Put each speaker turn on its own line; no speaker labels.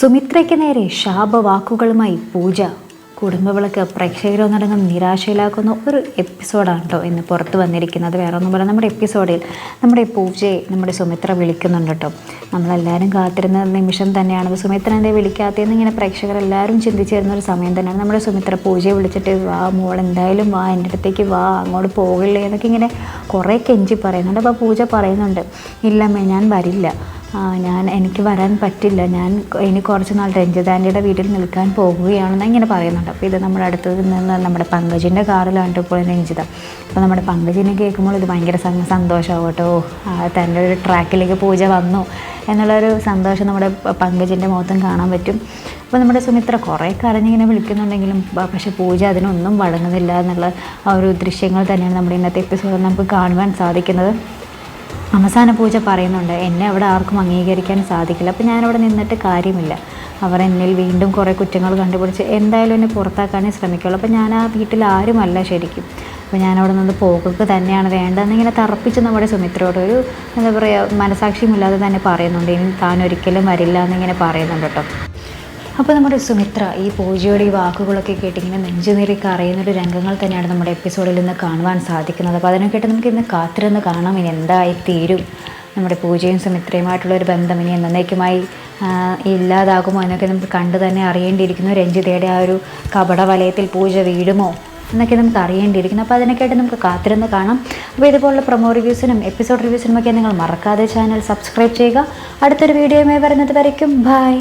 സുമിത്രയ്ക്ക് നേരെ ശാപവാക്കുകളുമായി പൂജ. കുടുംബവിളക്ക് പ്രേക്ഷകരൊന്നടങ്കം നിരാശയിലാക്കുന്ന ഒരു എപ്പിസോഡാണ് കേട്ടോ ഇന്ന് പുറത്ത് വന്നിരിക്കുന്നത്. വേറെ ഒന്നും പറയാം നമ്മുടെ എപ്പിസോഡിൽ നമ്മുടെ പൂജയെ നമ്മുടെ സുമിത്ര വിളിക്കുന്നുണ്ട് കേട്ടോ. നമ്മളെല്ലാവരും കാത്തിരുന്ന നിമിഷം തന്നെയാണ് അപ്പോൾ സുമിത്ര എന്നെ വിളിക്കാത്തതെന്ന് ഇങ്ങനെ പ്രേക്ഷകരെല്ലാവരും ചിന്തിച്ചു തരുന്ന ഒരു സമയം തന്നെയാണ്. നമ്മുടെ സുമിത്ര പൂജയെ വിളിച്ചിട്ട് വാ മോൾ എന്തായാലും വാ എന്റെ അടുത്തേക്ക് വാ അങ്ങോട്ട് പോകില്ലേ എന്നൊക്കെ ഇങ്ങനെ കുറേ കെഞ്ചി പറയുന്നുണ്ട്. അപ്പോൾ പൂജ പറയുന്നുണ്ട് ഇല്ലമ്മേ ഞാൻ വരില്ല. ഞാൻ എനിക്ക് വരാൻ പറ്റില്ല. ഞാൻ ഇനി കുറച്ച് നാൾ രഞ്ജിതാന്റെ വീട്ടിൽ നിൽക്കാൻ പോകുകയാണെന്ന് ഇങ്ങനെ പറയുന്നുണ്ട്. അപ്പോൾ ഇത് നമ്മുടെ അടുത്ത് നിന്ന് നമ്മുടെ പങ്കജിന്റെ കാറിലാണ് ഇപ്പോൾ രഞ്ജിത. അപ്പോൾ നമ്മുടെ പങ്കജിനെ കേൾക്കുമ്പോൾ ഇത് ഭയങ്കര സന്തോഷമാവും തന്റെ ഒരു ട്രാക്കിലേക്ക് പൂജ വന്നു എന്നുള്ളൊരു സന്തോഷം നമ്മുടെ പങ്കജിന്റെ മുഖത്തും കാണാൻ പറ്റും. അപ്പോൾ നമ്മുടെ സുമിത്ര കുറേ കരഞ്ഞിങ്ങനെ വിളിക്കുന്നുണ്ടെങ്കിലും പക്ഷേ പൂജ അതിനൊന്നും വഴങ്ങുന്നില്ല എന്നുള്ള ആ ഒരു ദൃശ്യങ്ങൾ തന്നെയാണ് നമ്മുടെ ഇന്നത്തെ എപ്പിസോഡിൽ നമുക്ക് കാണുവാൻ സാധിക്കുന്നത്. അവസാന പൂജ പറയുന്നുണ്ട് എന്നെ അവിടെ ആർക്കും അംഗീകരിക്കാൻ സാധിക്കില്ല. അപ്പോൾ ഞാനവിടെ നിന്നിട്ട് കാര്യമില്ല. അവർ എന്നിൽ വീണ്ടും കുറേ കുറ്റങ്ങൾ കണ്ടുപിടിച്ച് എന്തായാലും എന്നെ പുറത്താക്കാനേ ശ്രമിക്കുള്ളൂ. അപ്പോൾ ഞാൻ ആ വീട്ടിൽ ആരുമല്ല ശരിക്കും. അപ്പോൾ ഞാൻ അവിടെ നിന്ന് പോകുക തന്നെയാണ് വേണ്ടതെന്നിങ്ങനെ തറപ്പിച്ച് നമ്മുടെ സുമിത്രയോട് ഒരു എന്താ പറയുക മനസാക്ഷിയുമില്ലാതെ തന്നെ പറയുന്നുണ്ട്. ഇനി താൻ ഒരിക്കലും വരില്ല എന്നിങ്ങനെ പറയുന്നുണ്ട് കേട്ടോ. അപ്പോൾ നമ്മുടെ സുമിത്ര ഈ പൂജയുടെ ഈ വാക്കുകളൊക്കെ കേട്ട് കേട്ടിങ്ങനെ നെഞ്ചുനീറി ഒരു രംഗങ്ങൾ തന്നെയാണ് നമ്മുടെ എപ്പിസോഡിൽ നിന്ന് കാണുവാൻ സാധിക്കുന്നത്. അപ്പോൾ അതിനെ കേട്ട് നമുക്ക് ഇന്ന് കാത്തിരുന്ന് കാണാം. ഇനി എന്തായി തീരും? നമ്മുടെ പൂജയും സുമിത്രയുമായിട്ടുള്ള ഒരു ബന്ധം ഇനി എന്നേക്കുമായി ഇല്ലാതാകുമോ എന്നൊക്കെ നമുക്ക് കണ്ടു തന്നെ അറിയേണ്ടിയിരിക്കുന്നു. രഞ്ജിതയുടെ ആ ഒരു കപട വലയത്തിൽ പൂജ വീഴുമോ എന്നൊക്കെ നമുക്ക് അറിയേണ്ടിയിരിക്കുന്നു. അപ്പോൾ അതിനൊക്കെയായിട്ട് നമുക്ക് കാത്തിരുന്ന് കാണാം. അപ്പോൾ ഇതുപോലുള്ള പ്രൊമോ റിവ്യൂസിനും എപ്പിസോഡ് റിവ്യൂസിനും ഒക്കെ നിങ്ങൾ മറക്കാതെ ചാനൽ സബ്സ്ക്രൈബ് ചെയ്യുക. അടുത്തൊരു വീഡിയോയുമായി വരുന്നത് വരയ്ക്കും. ബൈ